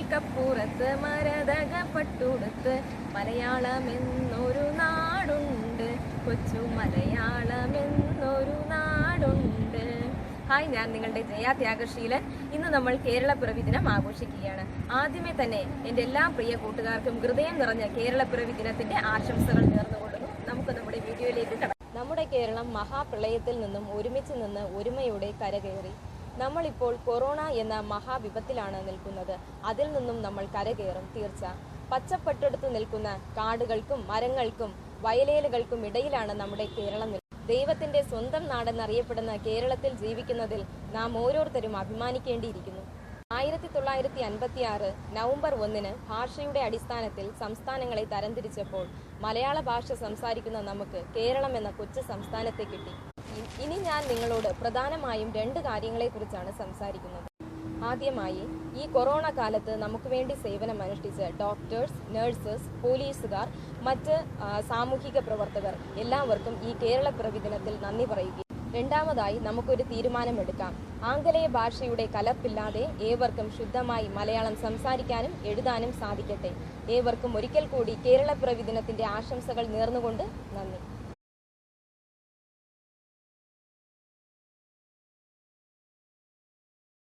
കടൽക്കപ്പുറത്ത് മരതക പട്ടുടുത്ത് മലയാളം എന്നൊരു നാടുണ്ട്. കൊച്ചു മലയാളം എന്നൊരു നാടുണ്ട്. ഹായ് ഞാൻ നിങ്ങളുടെ ജയാ ത്യാഗശീലൻ. ഇന്ന് നമ്മൾ കേരളപ്പിറവി ദിനം ആഘോഷിക്കുകയാണ്. ആദ്യമേ തന്നെ എന്റെ എല്ലാ പ്രിയ കൂട്ടുകാർക്കും ഹൃദയം നിറഞ്ഞ കേരളപ്പിറവി ദിനത്തിന്റെ ആശംസകൾ നേർന്നുകൊള്ളുന്നു. നമുക്ക് നമ്മുടെ വീഡിയോയിലേക്ക് കടക്കാം. നമ്മുടെ കേരളം മഹാപ്രളയത്തിൽ നിന്നും ഒരുമിച്ച് നിന്ന് ഒരുമയോടെ കരകയറി. നമ്മളിപ്പോൾ കൊറോണ എന്ന മഹാവിപത്തിലാണ് നിൽക്കുന്നത്. അതിൽ നിന്നും നമ്മൾ കരകയറും തീർച്ച. പച്ചപ്പെട്ടെടുത്ത് നിൽക്കുന്ന കാടുകൾക്കും മരങ്ങൾക്കും വയലേലുകൾക്കും ഇടയിലാണ് നമ്മുടെ കേരളം ദൈവത്തിന്റെ സ്വന്തം നാടെന്നറിയപ്പെടുന്ന കേരളത്തിൽ ജീവിക്കുന്നതിൽ നാം ഓരോരുത്തരും അഭിമാനിക്കേണ്ടിയിരിക്കുന്നു. ആയിരത്തി തൊള്ളായിരത്തി അൻപത്തി ആറ് നവംബർ ഒന്നിന് ഭാഷയുടെ അടിസ്ഥാനത്തിൽ സംസ്ഥാനങ്ങളെ തരംതിരിച്ചപ്പോൾ മലയാള ഭാഷ സംസാരിക്കുന്ന നമുക്ക് കേരളം എന്ന കൊച്ചു സംസ്ഥാനത്തെ കിട്ടി. ഇനി ഞാൻ നിങ്ങളോട് പ്രധാനമായും രണ്ട് കാര്യങ്ങളെക്കുറിച്ചാണ് സംസാരിക്കുന്നത്. ആദ്യമായി ഈ കൊറോണ കാലത്ത് നമുക്ക് വേണ്ടി സേവനം അനുഷ്ഠിച്ച ഡോക്ടേഴ്സ് നഴ്സസ് പോലീസുകാർ മറ്റ് സാമൂഹിക പ്രവർത്തകർ എല്ലാവർക്കും ഈ കേരള പിറവി ദിനത്തിൽ നന്ദി പറയുകയും. രണ്ടാമതായി നമുക്കൊരു തീരുമാനമെടുക്കാം. ആംഗലേയ ഭാഷയുടെ കലപ്പില്ലാതെ ഏവർക്കും ശുദ്ധമായി മലയാളം സംസാരിക്കാനും എഴുതാനും സാധിക്കട്ടെ. ഏവർക്കും ഒരിക്കൽ കൂടി കേരള പിറവി ദിനത്തിന്റെ ആശംസകൾ നേർന്നുകൊണ്ട് നന്ദി.